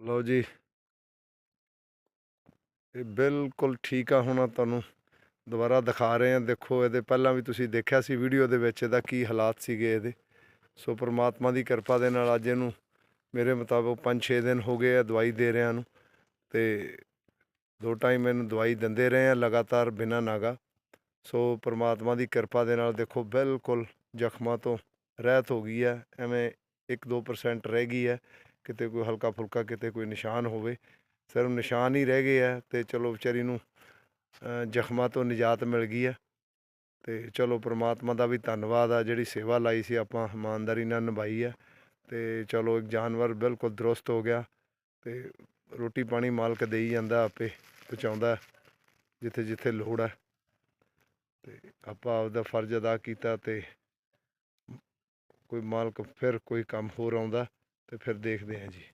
ਲਓ ਜੀ। ਇਹ ਬਿਲਕੁਲ ਠੀਕ ਆ, ਹੁਣ ਤੁਹਾਨੂੰ ਦੁਬਾਰਾ ਦਿਖਾ ਰਹੇ ਹਾਂ। ਦੇਖੋ, ਇਹਦੇ ਪਹਿਲਾਂ ਵੀ ਤੁਸੀਂ ਦੇਖਿਆ ਸੀ ਵੀਡੀਓ ਦੇ ਵਿੱਚ ਇਹਦਾ ਕੀ ਹਾਲਾਤ ਸੀਗੇ ਇਹਦੇ। ਸੋ ਪ੍ਰਮਾਤਮਾ ਦੀ ਕਿਰਪਾ ਦੇ ਨਾਲ ਅੱਜ ਇਹਨੂੰ ਮੇਰੇ ਮੁਤਾਬਕ 5-6 ਦਿਨ ਹੋ ਗਏ ਆ ਦਵਾਈ ਦੇ ਰਿਆਂ ਨੂੰ ਤੇ ਦੋ ਟਾਈਮ ਇਹਨੂੰ ਦਵਾਈ ਦਿੰਦੇ ਰਹੇ ਆ ਲਗਾਤਾਰ ਬਿਨਾਂ ਨਾਗਾ। ਸੋ ਪ੍ਰਮਾਤਮਾ ਦੀ ਕਿਰਪਾ ਦੇ ਨਾਲ ਦੇਖੋ, ਬਿਲਕੁਲ ਜ਼ਖਮਾਂ ਤੋਂ ਰਹਿਤ ਹੋ ਗਈ ਹੈ। ਐਵੇਂ 1-2% ਰਹਿ ਗਈ ਹੈ। ਕਿਤੇ ਕੋਈ ਹਲਕਾ ਫੁਲਕਾ ਕਿਤੇ ਕੋਈ ਨਿਸ਼ਾਨ ਹੋਵੇ ਸਿਰਫ ਨਿਸ਼ਾਨ ਹੀ ਰਹਿ ਗਏ ਆ ਤੇ ਚਲੋ ਵਿਚਾਰੀ ਨੂੰ ਜ਼ਖਮਾਂ ਤੋਂ ਨਿਜਾਤ ਮਿਲ ਗਈ ਆ। ਤੇ ਚਲੋ ਪ੍ਰਮਾਤਮਾ ਦਾ ਵੀ ਧੰਨਵਾਦ ਆ, ਜਿਹੜੀ ਸੇਵਾ ਲਾਈ ਸੀ ਆਪਾਂ, ਇਮਾਨਦਾਰੀ ਨਾਲ ਨਿਭਾਈ ਹੈ ਤੇ ਚਲੋ ਇੱਕ ਜਾਨਵਰ ਬਿਲਕੁਲ ਦਰੁਸਤ ਹੋ ਗਿਆ ਤੇ ਰੋਟੀ ਪਾਣੀ ਮਾਲਕ ਦੇਈ ਜਾਂਦਾ ਆਪੇ, ਪਹੁੰਚਾਉਂਦਾ ਜਿੱਥੇ ਜਿੱਥੇ ਲੋੜ ਹੈ ਤੇ ਆਪਾਂ ਆਪਦਾ ਫਰਜ਼ ਅਦਾ ਕੀਤਾ ਤੇ ਕੋਈ ਮਾਲਕ ਫਿਰ ਕੋਈ ਕੰਮ ਹੋਰ ਆਉਂਦਾ। ਤੇ ਫਿਰ ਦੇਖਦੇ ਹਾਂ ਜੀ।